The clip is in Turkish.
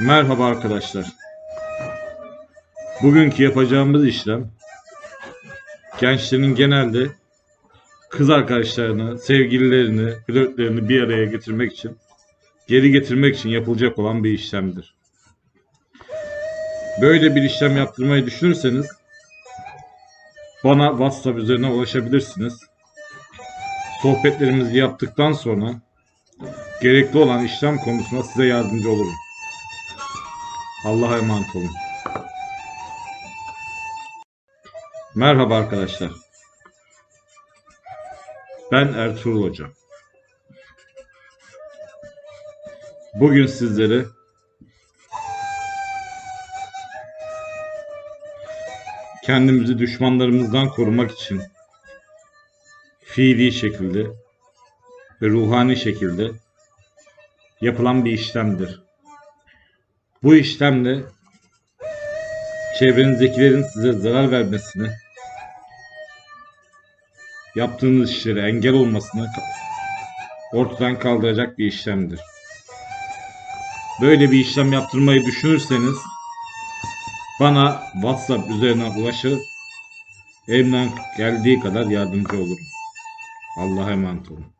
Merhaba arkadaşlar. Bugünkü yapacağımız işlem gençlerin genelde kız arkadaşlarını, sevgililerini, flörtlerini bir araya getirmek için, geri getirmek için yapılacak olan bir işlemdir. Böyle bir işlem yaptırmayı düşünürseniz bana WhatsApp üzerinden ulaşabilirsiniz. Sohbetlerimizi yaptıktan sonra gerekli olan işlem konusunda size yardımcı olurum. Allah'a emanet olun. Merhaba arkadaşlar. Ben Ertuğrul Hoca. Bugün sizlere kendimizi düşmanlarımızdan korumak için fiili şekilde ve ruhani şekilde yapılan bir işlemdir. Bu işlemle çevrenizdekilerin size zarar vermesini, yaptığınız işlere engel olmasını ortadan kaldıracak bir işlemdir. Böyle bir işlem yaptırmayı düşünürseniz bana WhatsApp üzerinden ulaşır, elimden geldiği kadar yardımcı olurum. Allah'a emanet olun.